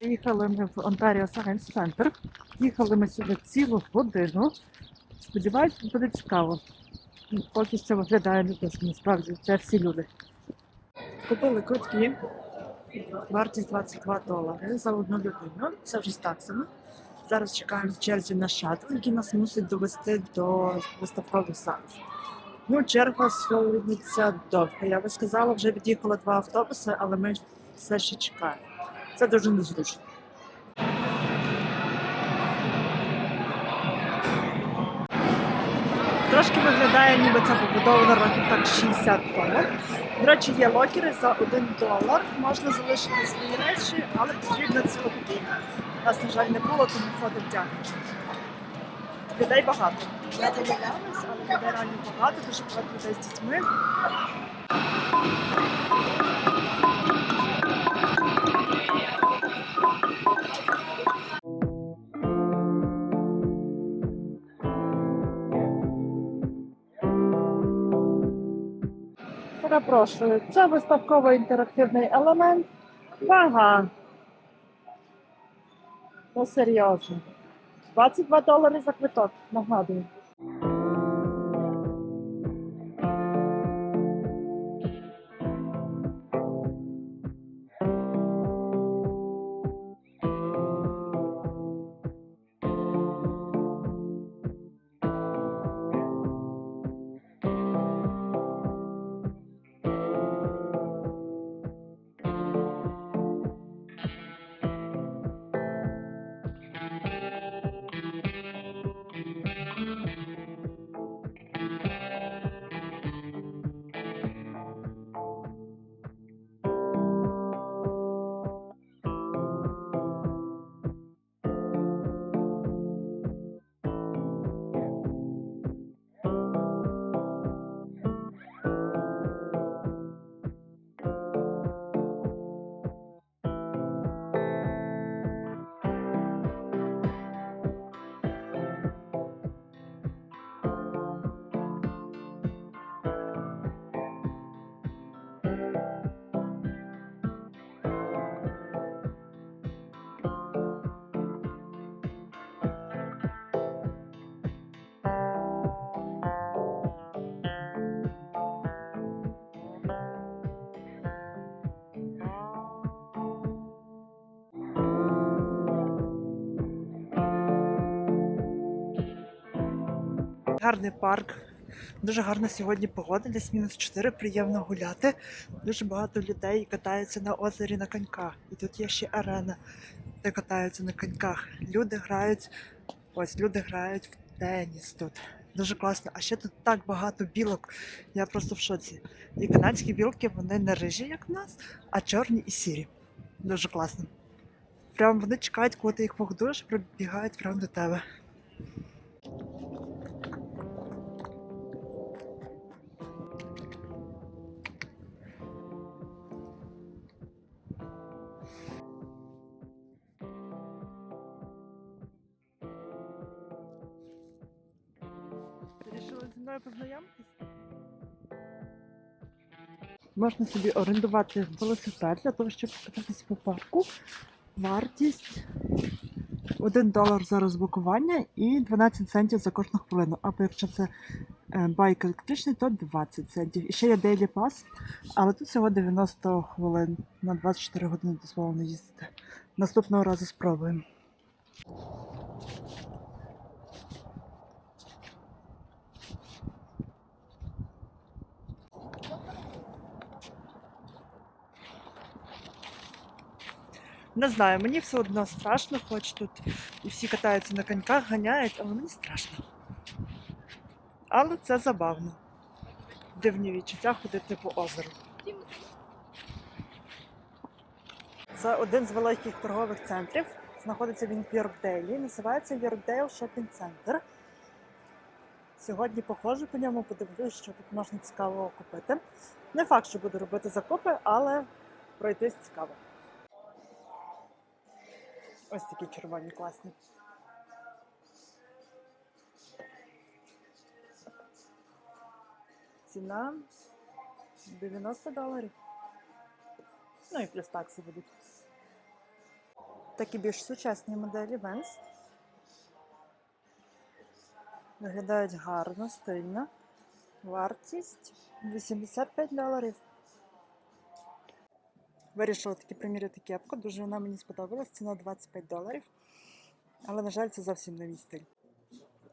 Приїхали ми в Ontario Science Center. Їхали ми сюди цілу годину. Сподіваюсь, буде цікаво. Поки що виглядає не те, що насправді це всі люди. Купили квитки. Вартість 22 долари за одну людину. Це вже з таксами. Зараз чекаємо в черзі на шаттл, який нас мусить довести до виставкових залів. Ну, черга сьогодні довга. Я би сказала, вже від'їхало два автобуси, але ми все ще чекаємо. Це дуже незручно. Трошки виглядає, ніби це побудовано років так 60 тому. До речі, є локери за 1 долар. Можна залишити свої речі, але потрібна ціла година. Нас, на жаль, не було, тому ходить дякую. Людей багато. Я помилялась, але людей реально багато, дуже багато людей з дітьми. Перепрошую, це виставково-інтерактивний елемент. Ага. Ну, серйозно. 22 долари за квиток, нагадую. Гарний парк. Дуже гарна сьогодні погода, десь мінус 4, приємно гуляти. Дуже багато людей катаються на озері на коньках. І тут є ще арена, де катаються на коньках. Люди грають, ось люди грають в теніс тут. Дуже класно. А ще тут так багато білок. Я просто в шоці. І канадські білки вони не рижі, як в нас, а чорні і сірі. Дуже класно. Прям вони чекають, коли ти їх погодуєш, прибігають прямо до тебе. Вирішили зі? Можна собі орендувати велосипед для того, щоб кататись по парку. Вартість 1 долар за розблокування і 12 центів за кожну хвилину. Або якщо це е, байк електричний, то 20 центів. І ще є Daily Pass, але тут всього 90 хвилин на 24 години дозволено їздити. Наступного разу спробуємо. Не знаю, мені все одно страшно, хоч тут і всі катаються на коньках, ганяють, але мені страшно. Але це забавно. Дивні відчуття ходити по озеру. Це один з великих торгових центрів. Знаходиться він в Йоркдейлі. Називається Йоркдейл Шопінг Центр. Сьогодні походжу по ньому, подивлюсь, що тут можна цікавого купити. Не факт, що буду робити закупи, але пройтись цікаво. Ось такі червоні класні. Ціна 90 доларів. Ну і плюс такси будуть. Такі більш сучасні моделі Vans. Виглядають гарно, стильно. Вартість 85 доларів. Вирішила таки приміряти кепку. Дуже вона мені сподобалась. Ціна 25 доларів. Але, на жаль, це зовсім не мій стиль.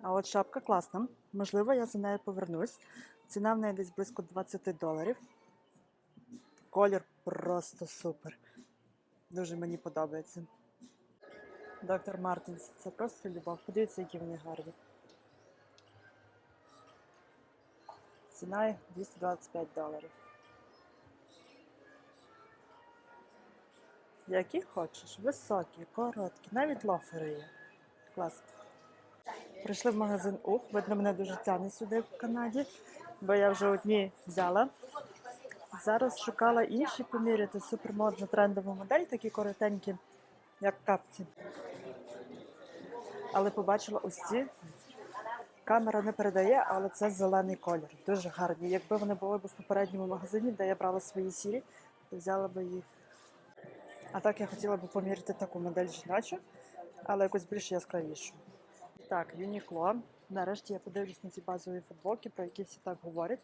А от шапка класна. Можливо, я за нею повернусь. Ціна в неї десь близько 20 доларів. Колір просто супер. Дуже мені подобається. Доктор Мартинс, це просто любов. Подивіться, які вони гарні. Ціна 225 доларів. Які хочеш, високі, короткі, навіть лофери є. Клас. Прийшли в магазин Ух. Видно, мене дуже тягне сюди в Канаді, бо я вже одні взяла. Зараз шукала інші поміряти супермодну трендову модель, такі коротенькі, як капці. Але побачила ось ці. Камера не передає, але це зелений колір. Дуже гарні. Якби вони були б в попередньому магазині, де я брала свої сірі, то взяла би їх. А так я хотіла б поміряти таку модель жіночу, але якусь більш яскравішу. Так, Юнікло. Нарешті я подивлюсь на ці базові футболки, про які всі так говорять.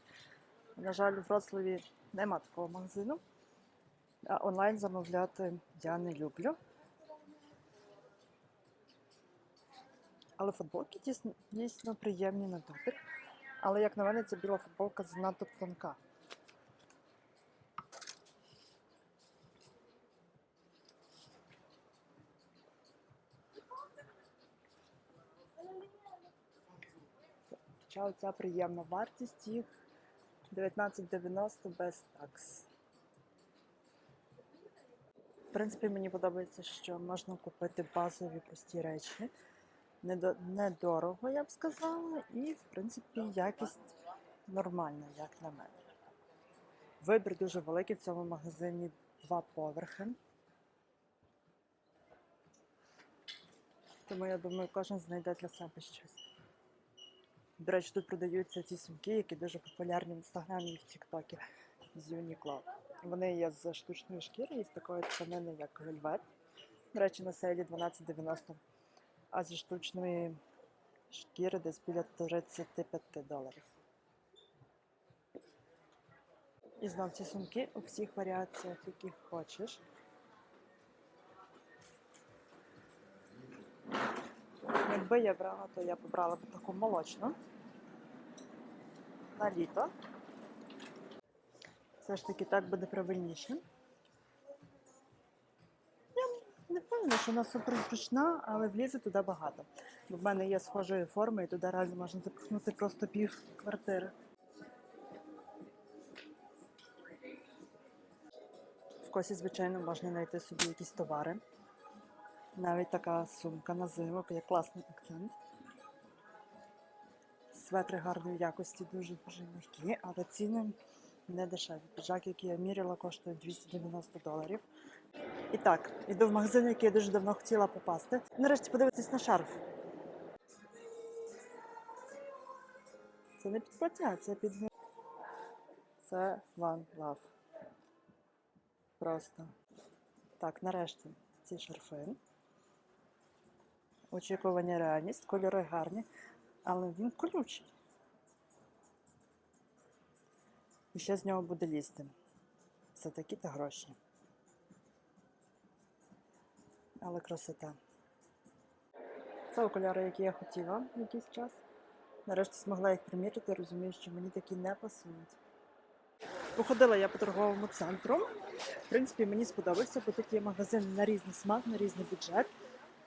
На жаль, у Вроцлаві нема такого магазину. А онлайн замовляти я не люблю. Але футболки дійсно, дійсно приємні на дотик. Але, як на мене, ця біла футболка занадто тонка. Хоча оця приємна вартість їх 19,90 без такс. В принципі, мені подобається, що можна купити базові прості речі. Недорого, я б сказала, і, в принципі, якість нормальна, як на мене. Вибір дуже великий в цьому магазині два поверхи. Тому я думаю, кожен знайде для себе щось. До речі, тут продаються ці сумки, які дуже популярні в інстаграмі і в Тіктокі з Uniqlo. Вони є з штучної шкіри і з такої тканини, як вельвет. До речі, на сейлі 12,90, а зі штучної шкіри десь біля 35 доларів. І знов ці сумки у всіх варіаціях, яких хочеш. Якби я брала, то я б брала б таку молочну на літо. Все ж таки так буде правильніше. Я не впевнена, що вона супер зручна, але влізе туди багато. Бо в мене є схожої форми, і туди реально можна запихнути просто пів квартири. В косі, звичайно, можна знайти собі якісь товари. Навіть така сумка на зиму, є класний акцент. Светри гарної якості, дуже дуже легкі, але ціни не дешеві. Піджак, який я міряла, коштує 290 доларів. І так, йду в магазин, який я дуже давно хотіла попасти. Нарешті подивитись на шарф. Це не підплаття, це під. Це One Love. Просто. Так, нарешті ці шарфи. Очікування реальність, кольори гарні, але він колючий. І ще з нього буде лізти. Все такі та гроші. Але красота. Це окуляри, які я хотіла якийсь час. Нарешті змогла їх приміряти, розумію, що мені такі не пасують. Походила я по торговому центру. В принципі, мені сподобався, бо тут є магазин на різний смак, на різний бюджет.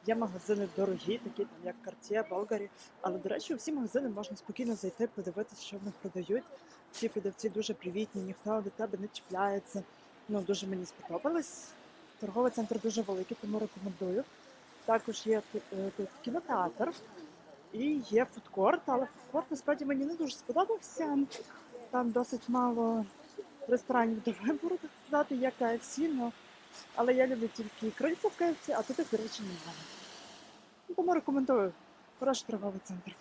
Є магазини дорогі, такі там як Cartier, Болгарі. Але, до речі, у всі магазини можна спокійно зайти, подивитися, що в них продають. Всі продавці дуже привітні, ніхто до тебе не чіпляється. Ну, дуже мені сподобалось. Торговий центр дуже великий, тому рекомендую. Також є е, тут кінотеатр і є фудкорт, але фудкорт насправді мені не дуже сподобався. Там досить мало ресторанів до вибору, так сказати, є KFC, но... але я люблю тільки крильця в KFC, а тут до речі, немає. Тому рекомендую. Хороший торговий центр.